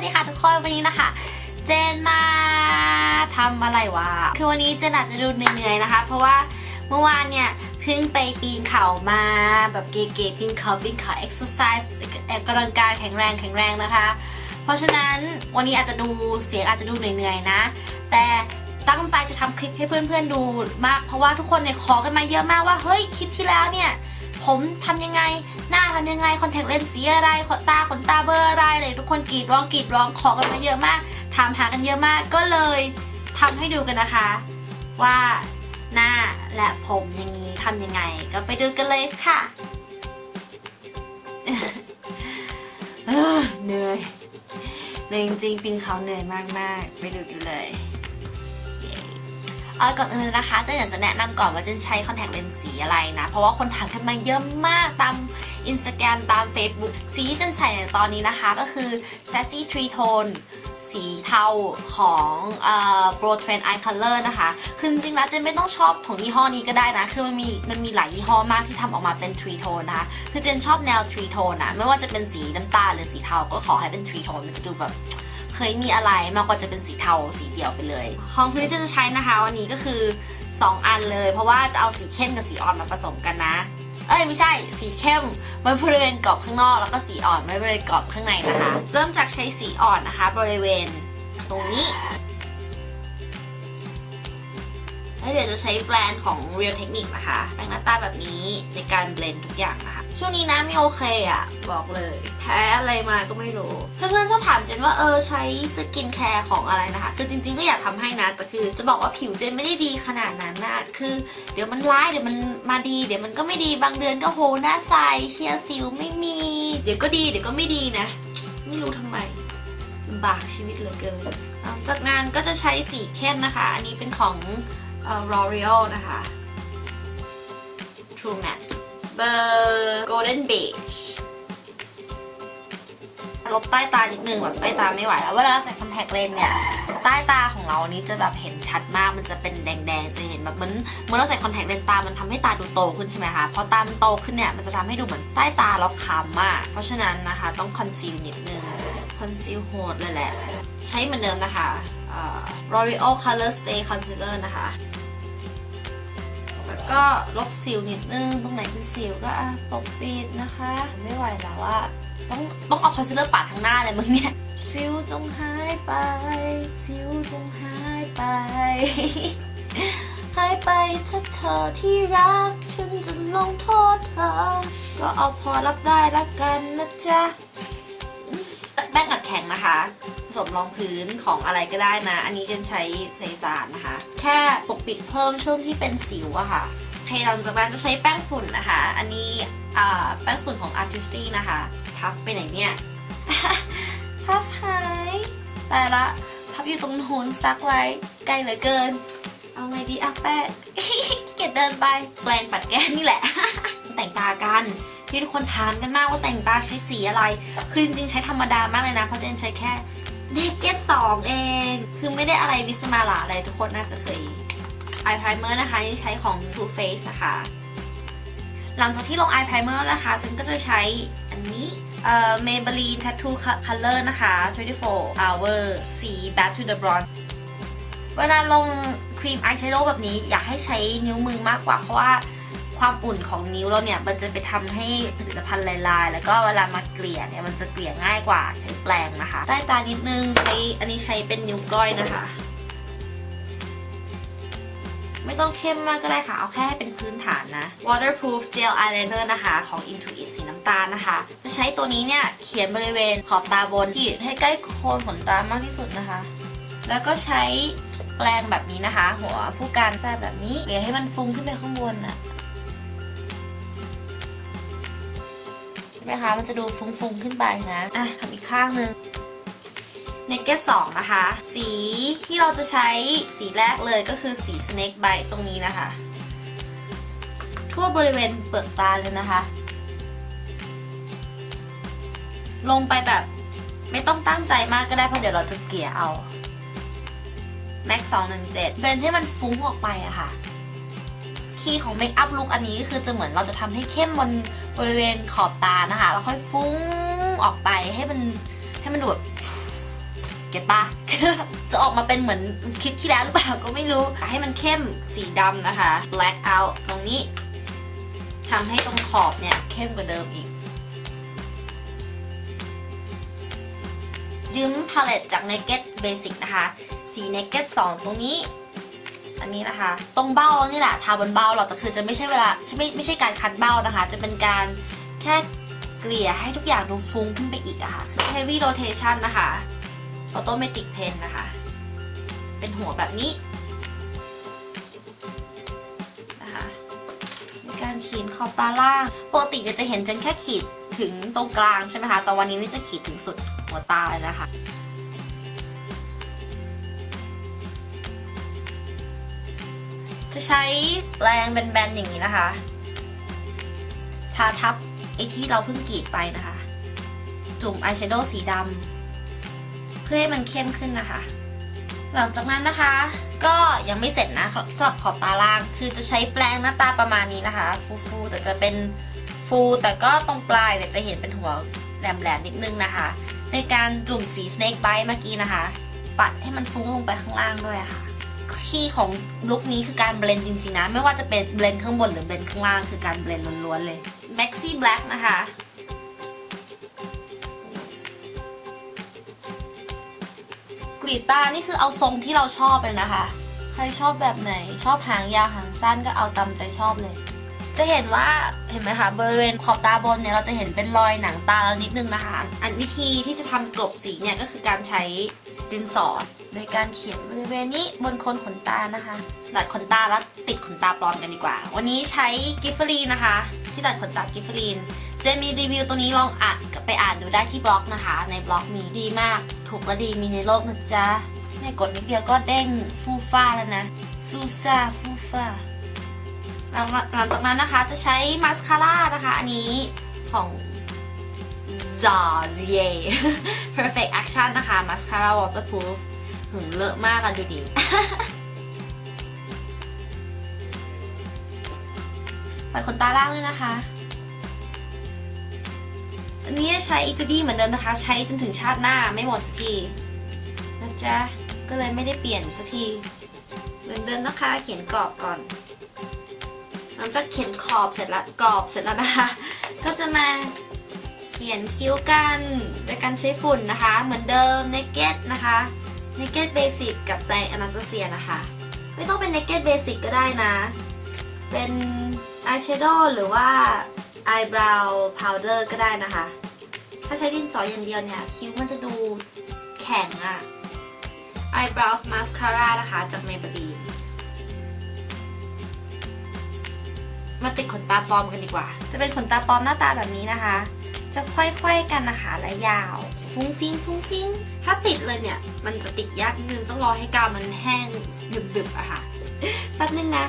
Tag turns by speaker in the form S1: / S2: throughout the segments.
S1: วัสดีค่ะทุกคนวันนี้นะคะ เจนมาทำอะไรวะ คือวันนี้เจนอาจจะดูเหนื่อยๆนะคะ เพราะว่าเมื่อวานเนี่ยเพิ่งไปปีนเขามาแบบเก๋ๆปีนเขาปีนเขา exercise ออกกำลังกายแข็งแรงแข็งแรงนะคะ เพราะฉะนั้นวันนี้อาจจะดูเสียงอาจจะดูเหนื่อยๆนะ แต่ตั้งใจจะทำคลิปให้เพื่อนๆดูมาก เพราะว่าทุกคนเนี่ยขอกันมาเยอะมากว่าเฮ้ยคลิปที่แล้วเนี่ย ผมทำยังไง หน้าทำยังไง คอนแทคเลนส์สีอะไร ขนตา ขนตาเบอร์อะไรเลยทุกคนกรีดร้องกรีดร้องขอกันมาเยอะมาก ถามหากันเยอะมาก ก็เลยทำให้ดูกันนะคะ ว่าหน้าและผมอย่างนี้ทำยังไง ก็ไปดูกันเลยค่ะเหนื่อยเหนื่อยจริงๆปีนเขาเหนื่อยมากๆ ไปดูกันเลย เออก่อนอื่นนะคะเจนอยากจะแนะนำก่อนว่าเจนใช้คอนแทคเลนส์สีอะไรนะ เพราะว่าคนถามกันมาเยอะมากตาม Instagram ตาม Facebook สีที่เจนใช้ในตอนนี้นะคะก็คือ Sassy Tree Tone สีเทาของเอ่อ Pro Trend Eye Color นะคะ คือจริงๆแล้วเจนไม่ต้องชอบของยี่ห้อนี้ก็ได้นะ คือมันมีมันมีหลายยี่ห้อมากที่ทำออกมาเป็น Tree Tone นะคะ คือเจนชอบแนว Tree Tone นะ ไม่ว่าจะเป็นสีน้ำตาลหรือสีเทาก็ขอให้เป็น Tree Tone มันจะดูแบบ เคยมีอะไรมากกว่าจะเป็นสีเทาสีเดียวไปเลย ของพื้นที่จะใช้นะคะวันนี้ก็คือ 2 อันเลย เพราะว่าจะเอาสีเข้มกับสีอ่อนมาผสมกันนะ เอ้ยไม่ใช่สีเข้มไว้บริเวณกรอบข้างนอกแล้วก็สีอ่อนไว้บริเวณกรอบข้างในนะคะ เริ่มจากใช้สีอ่อนนะคะ บริเวณตรงนี้ เดี๋ยวจะใช้แบรนด์ของ Real Technique นะคะแปรงหน้าตาแบบนี้ในการเบลนด์ทุกอย่างนะคะ ช่วงนี้นะไม่โอเคอะบอกเลย แพ้อะไรมาก็ไม่รู้ เพื่อนๆชอบถามเจนว่าเออใช้สกินแคร์ของอะไรนะคะคือจริงๆก็อยากทำให้นะ แต่คือจะบอกว่าผิวเจนไม่ได้ดีขนาดนั้นนะคือเดี๋ยวมันร้ายเดี๋ยวมันมาดีเดี๋ยวมันก็ไม่ดีบางเดือนก็โหหน้าใสเชียร์สิวไม่มี เดี๋ยวก็ดีเดี๋ยวก็ไม่ดีนะ ไม่รู้ทำไมลำบากชีวิตเหลือเกินหลังจากนั้นก็จะใช้สีเข้มนะคะ อันนี้เป็นของ L'Oreal นะคะ True Matte เบอร์ Golden Beige ลบใต้ตานิดนึงแบบใต้ตาไม่ไหวแล้วเวลาเราใส่คอนแทคเลนส์เนี่ยใต้ตาของเรานี้จะแบบเห็นชัดมากมันจะเป็นแดงๆจะเห็นแบบเหมือนเมื่อเราใส่คอนแทคเลนส์ตามันทำให้ตาดูโตขึ้นใช่ไหมคะพอตามันโตขึ้นเนี่ยมันจะทำให้ดูเหมือนใต้ตาเราคล้ำมากเพราะฉะนั้นนะคะต้องคอนซีลนิดนึงคอนซีลโหดเลยแหละ ใช้เหมือนเดิมนะคะเอ่อ L'Oreal Color Stay Concealer นะคะ ก็ลบสิวนิดนึง ตรงไหนเป็นสิวก็ปกปิดนะคะ ไม่ไหวแล้วอะต้องต้องเอาคอนซีลเลอร์ปาดทั้งหน้าเลยมึงเนี่ยสิวจงหายไป สิวจงหายไป หายไปถ้าเธอที่รัก ฉันจะลงโทษเธอ ก็เอาพอรับได้ละกันนะจ๊ะ แป้งอัดแข็งนะคะ ผสมรองพื้นของอะไรก็ได้นะ อันนี้เจนใช้เซซานนะคะ แค่ปกปิดเพิ่มช่วงที่เป็นสิวอะค่ะโอเคหลังจากนั้นจะใช้แป้งฝุ่นนะคะ อันนี้แป้งฝุ่นของ Artisty นะคะ พับไปไหนเนี่ยพับหายแต่ละพับอยู่ตรงโน้นซักไว้ไกลเหลือเกิน เอาไงดีอะแป้งเก็บเดินไปแปลงปัดแก้มนี่แหละ แต่งตากัน ที่ทุกคนถามกันมากว่าแต่งตาใช้สีอะไร คือจริงๆใช้ธรรมดามากเลยนะ เพราะเจนใช้แค่เด็กเก็ตสองเอง คือไม่ได้อะไรวิสมาลาอะไรทุกคนน่าจะเคย eye primer นะคะที่ใช้ของ Too Faced นะคะ หลังจากที่ลง eye primer แล้วนะคะเจนก็จะใช้อันนี้เอ่อ Maybelline Tattoo Color นะคะ 24 hour สี Back to the Bronze เวลาลงครีมอายแชโดว์แบบนี้อยากให้ใช้นิ้วมือมากกว่าเพราะว่า ความอุ่นของนิ้วเราเนี่ยมันจะไปทำให้ผลิตภัณฑ์ลายๆ แล้วก็เวลามาเกลี่ยเนี่ยมันจะเกลี่ยง่ายกว่าใช้แปรงนะคะ ใต้ตานิดนึงใช้อันนี้ใช้เป็นนิ้วก้อยนะคะ ไม่ต้องเข้มมากก็ได้ค่ะ เอาแค่ให้เป็นพื้นฐานนะ waterproof gel eyeliner นะคะ ของ Intuit สีน้ำตาลนะคะ จะใช้ตัวนี้เนี่ยเขียนบริเวณขอบตาบนที่ให้ใกล้โคนขนตามากที่สุดนะคะ แล้วก็ใช้แปรงแบบนี้นะคะ หัวผู้การแปรงแบบนี้เดี๋ยให้มันฟุ้งขึ้นไปข้างบนน่ะ เห็นไหมคะ มันจะดูฟุ้งๆขึ้นไปนะ อะทำอีกข้างหนึ่งเนกเก็ตสองนะคะ สีที่เราจะใช้สีแรกเลยก็คือสี Snake Bite ตรงนี้นะคะ ทั่วบริเวณเปลือกตาเลยนะคะ ลงไปแบบไม่ต้องตั้งใจมากก็ได้เพราะเดี๋ยวเราจะเกลี่ยเอา MAC 217เบนให้มันฟุ้งออกไปอะค่ะ คีย์ของเมคอัพลุคอันนี้ก็คือจะเหมือนเราจะทำให้เข้มบนบริเวณขอบตานะคะ แล้วค่อยฟุ้งออกไปให้มันให้มันดูแบบเก็ตปะจะออกมาเป็นเหมือนคลิปที่แล้วหรือเปล่าก็ไม่รู้ ให้มันเข้มสีดำนะคะ black out ตรงนี้ทำให้ตรงขอบเนี่ย เข้มกว่าเดิมอีก ยืมพาเลตจาก Naked Basic นะคะ สี Naked 2 ตรงนี้ อันนี้นะคะ ตรงเบ้านี่แหละทาบนเบ้าเราแต่คือจะไม่ใช่เวลาไม่ไม่ใช่การคัดเบ้านะคะ จะเป็นการแค่เกลี่ยให้ทุกอย่างดูฟุ้งขึ้นไปอีกอะค่ะ heavy rotation นะคะ automatic pen นะคะ เป็นหัวแบบนี้นะคะในการขีดขอบตาล่างปกติจะเห็นเจนแค่ขีดถึงตรงกลางใช่ไหมคะแต่วันนี้นี่จะขีดถึงสุดหัวตาเลยนะคะ จะใช้แรงแบนๆอย่างนี้นะคะ ทาทับไอ้ที่เราเพิ่งกรีดไปนะคะ จุ่มอายแชโดว์สีดำเพื่อให้มันเข้มขึ้นนะคะ หลังจากนั้นนะคะ ก็ยังไม่เสร็จนะสำหรับขอบตาล่าง คือจะใช้แปรงหน้าตาประมาณนี้นะคะ ฟูๆแต่จะเป็นฟูแต่ก็ตรงปลายเนี่ยจะเห็นเป็นหัวแหลมๆนิดนึงนะคะ ในการจุ่มสี snake bite เมื่อกี้นะคะ ปัดให้มันฟุ้งลงไปข้างล่างด้วยค่ะ คีย์ของลุคนี้คือการเบลนด์จริงๆนะ ไม่ว่าจะเป็นเบลนด์ข้างบนหรือเบลนด์ข้างล่างคือการเบลนด์ล้วนๆเลย Maxi Black นะคะกรีตานี่คือเอาทรงที่เราชอบเลยนะคะ ใครชอบแบบไหน ชอบหางยาวหางสั้นก็เอาตามใจชอบเลย จะเห็นว่าเห็นไหมคะบริเวณขอบตาบนเนี่ยเราจะเห็นเป็นรอยหนังตาแล้วนิดนึงนะคะ อันวิธีที่จะทำกลบสีเนี่ยก็คือการใช้ ดินสอโดยการเขียนบริเวณนี้บนคนขนตานะคะดัดขนตาแล้วติดขนตาปลอมกันดีกว่า วันนี้ใช้กิฟเฟอรีนนะคะ ที่ดัดขนตากิฟเฟอรีนเจะมีรีวิวตัวนี้ลองอ่านไปอ่านดูได้ที่บล็อกนะคะ ในบล็อกมีดีมาก ถูกและดีมีในโลกนะจ๊ะในกดนิดเดียวก็เด้งฟูฟ้าแล้วนะซูซ่าฟูฟ้าหลังหลังจากนั้นนะคะจะใช้มาสคาร่านะคะ อันนี้ของ Zazie Perfect Action นะคะมาสคาร่า waterproof หึงเลอะมากอะดูดิปัดขนตาล่างด้วยนะคะ อันนี้ใช้อิจูดี้เหมือนเดิมนะคะ ใช้จนถึงชาติหน้าไม่หมดสักทีนะจ๊ะ ก็เลยไม่ได้เปลี่ยนสักทีเหมือนเดิมนะคะ เขียนกรอบก่อน หลังจากเขียนขอบเสร็จแล้วกรอบเสร็จแล้วนะคะ ก็จะมา ขียนคิ้วกันโดยการใช้ฝุ่นนะคะ เหมือนเดิม Naked นะคะ Naked Basic กับแปรง Anastasia นะคะ ไม่ต้องเป็น Naked Basic ก็ได้นะ เป็น Eyeshadow หรือว่า Eyebrow Powder ก็ได้นะคะ ถ้าใช้ดินสออย่างเดียวเนี่ย คิ้วมันจะดูแข็งอะ Eyebrows Mascara นะคะ จาก Maybelline มาติดขนตาปลอมกันดีกว่า จะเป็นขนตาปลอมหน้าตาแบบนี้นะคะ จะค่อยๆกันนะคะและยาว ฟุ้งฟิ้งฟุ้งฟิ้งถ้าติดเลยเนี่ย มันจะติดยากนิดนึงต้องรอให้กาวมันแห้งดึบๆอะค่ะแป๊บนึงนะ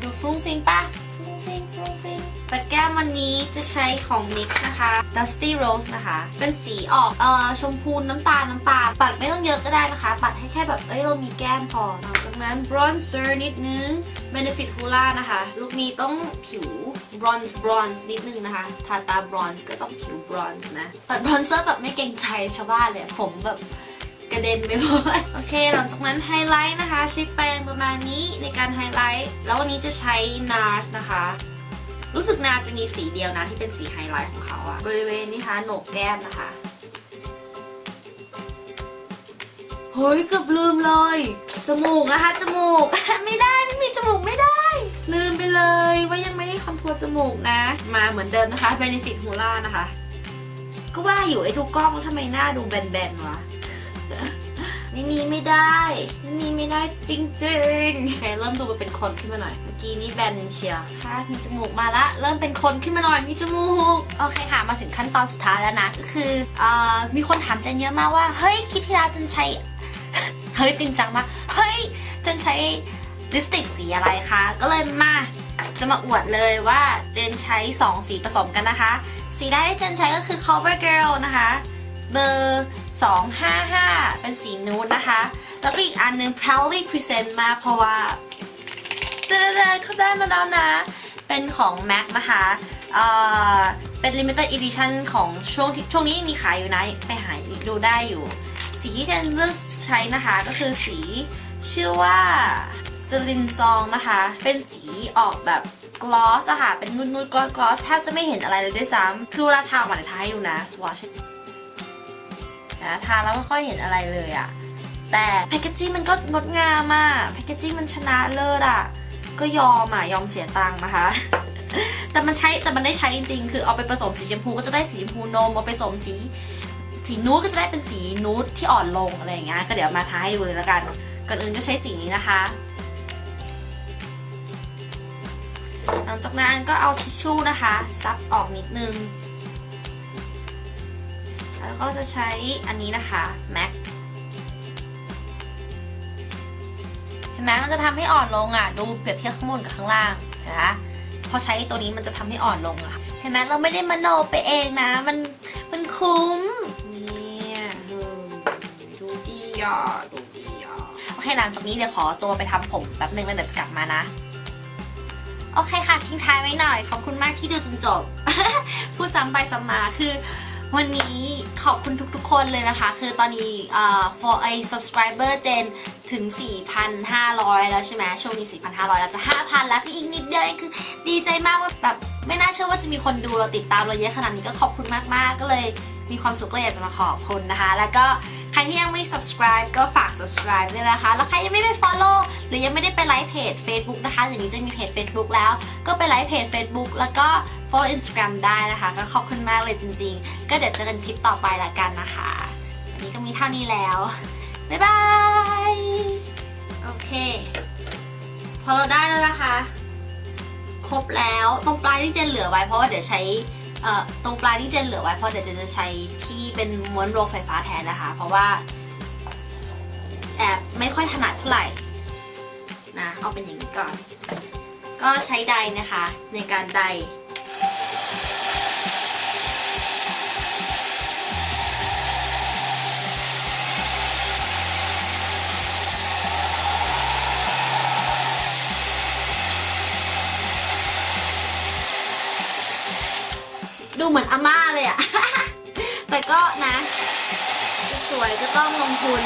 S1: ดูฟุ้งฟิ้งปะ ฟุ้งฟริ้งปัดแก้มวันนี้จะใช้ของ NYX นะคะ Dusty Rose นะคะ เป็นสีออกเอ่อชมพูน้ำตาลน้ำตาล ปัดไม่ต้องเยอะก็ได้นะคะ ปัดให้แค่แบบ เอ้ย เรามีแก้มพอหลังจากนั้น bronzer นิดนึง Benefit Hoola นะคะลูกนี้ต้องผิว bronze bronze นิดนึงนะคะ ทาตา bronze ก็ต้องผิว bronze นะ ปัด bronzer แบบไม่เกรงใจชาวบ้านเลย ผมแบบกระเด็นไปหมดโอเค หลังจากนั้นไฮไลท์นะคะ ใช้แปรงประมาณนี้ในการไฮไลท์ แล้ววันนี้จะใช้ NARS นะคะ รู้สึกนาจะมีสีเดียวนะที่เป็นสีไฮไลท์ของเขาอะบริเวณนี้คะโหนกแก้มนะคะเฮ้ยเกือบลืมเลย จมูกนะคะจมูก ไม่ได้ไม่มีจมูกไม่ได้ ลืมไปเลยว่ายังไม่ได้คอนทัวร์จมูกนะ มาเหมือนเดิมนะคะ Benefit Hoola นะคะ ก็ว่าอยู่ไอ้ทุกกล้องทำไมหน้าดูแบนๆวะ ไม่มีไม่ได้ไม่มีไม่ได้จริงๆโอเคเริ่มดูมาเป็นคนขึ้นมาหน่อย เมื่อกี้นี่แบนเชียร์ค่ะมีจมูกมาละ เริ่มเป็นคนขึ้นมาหน่อยมีจมูก โอเคค่ะ มาถึงขั้นตอนสุดท้ายแล้วนะ ก็คือเอ่อมีคนถามเจนเยอะมากว่า เฮ้ยคลิปที่แล้วเจนใช้ เฮ้ยจริงจังมาก เฮ้ยเจนใช้ลิปสติกสีอะไรคะ ก็เลยมาจะมาอวดเลยว่าเจนใช้ 2 สีผสมกันนะคะ สีแรกที่เจนใช้ก็คือ Cover Girl นะคะ เบอร์ 255 เป็นสีนูดนะคะ แล้วก็อีกอันหนึง proudly present มาเพราะว่าเดๆเขาได้มาแล้วนะ เป็นของ MAC นะคะเอ่อเป็น limited edition ของช่วงช่วงนี้มีขายอยู่นะ ไปหาดูได้อยู่ สีที่เจนเลือกใช้นะคะก็คือสีชื่อว่าซลินซองนะคะ เป็นสีออกแบบกลอสอะค่ะ เป็นนุ่นๆกลอสกลอสแทบจะไม่เห็นอะไรเลยด้วยซ้ำคือเวลาทาออกมาเดี๋ยวทาให้ดูนะสวอช นะทานแล้วไม่ค่อยเห็นอะไรเลยอะแต่แพคเกจจิ้งมันก็งดงามอะแพคเกจจิ้งมันชนะเลิศอะก็ยอมอะยอมเสียตังค์นะคะแต่มันใช้แต่มันได้ใช้จริงๆ คือเอาไปผสมสีชมพูก็จะได้สีชมพูนมเอาไปผสมสีสีนูดก็จะได้เป็นสีนูดที่อ่อนลงอะไรอย่างเงี้ยก็เดี๋ยวมาทาให้ดูเลยแล้วกันก่อนอื่นก็ใช้สีนี้นะคะ หลังจากนั้นก็เอาทิชชู่นะคะ ซับออกนิดนึง แล้วก็จะใช้อันนี้นะคะแม็กเห็นไหมมันจะทำให้อ่อนลงอะดูเปรียบเทียบข้างบนกับข้างล่างนไหมพอใช้ตัวนี้มันจะทำให้อ่อนลงอะเห็นไหมเราไม่ได้มโนไปเองนะ มันมันคุ้มเนี่ยดูดีอะดูดีอะโอเคหลังจากนี้เดี๋ยวขอตัวไปทำผมแป๊บนึงแล้วเดี๋ยวจะกลับมานะโอเคค่ะทิ้งท้ายไว้หน่อยขอบคุณมากที่ดูจนจบ พูดซ้ำไปซ้ำมาคือ วันนี้ขอบคุณทุกๆคนเลยนะคะ คือตอนนี้เอ่อ for a subscriber เจนถึง 4,500 แล้วใช่ไหมช่วงนี้ 4,500 แล้วจะ 5,000 แล้วคืออีกนิดเดียวคือดีใจมากว่าแบบไม่น่าเชื่อว่าจะมีคนดูเราติดตามเราเยอะขนาดนี้ก็ขอบคุณมากๆ ก็เลยมีความสุขเลยอยากจะมาขอบคุณนะคะ แล้วก็ ใครที่ยังไม่ subscribe ก็ฝาก subscribe ด้วยนะคะ แล้วใครยังไม่ไป follow หรือยังไม่ได้ไปไลค์เพจ Facebook นะคะอย่างนี้จะมีเพจ Facebook แล้ว ก็ไปไลค์เพจ Facebook แล้วก็ follow Instagram ได้นะคะ ก็ขอบคุณมากเลยจริง ๆ ก็เดี๋ยวเจอกันคลิปต่อไปละกันนะคะวันนี้ก็มีเท่านี้แล้ว บ๊ายบาย โอเค พอเราได้แล้วนะคะ ครบแล้วตรงปลายที่เจนเหลือไว้เพราะว่าเดี๋ยวใช้ ตรงปลายที่เจนเหลือไว้เพราะเดี๋ยวเจนจะใช้ที่เป็นม้วนโรไฟฟ้าแทนนะคะ เพราะว่าแอบไม่ค่อยถนัดเท่าไหร่นะเอาเป็นอย่างนี้ก่อน ก็ใช้ไดนะคะในการได มือนอาม่าเลยอะ แต่ก็นะ สวยก็ต้องลงทุน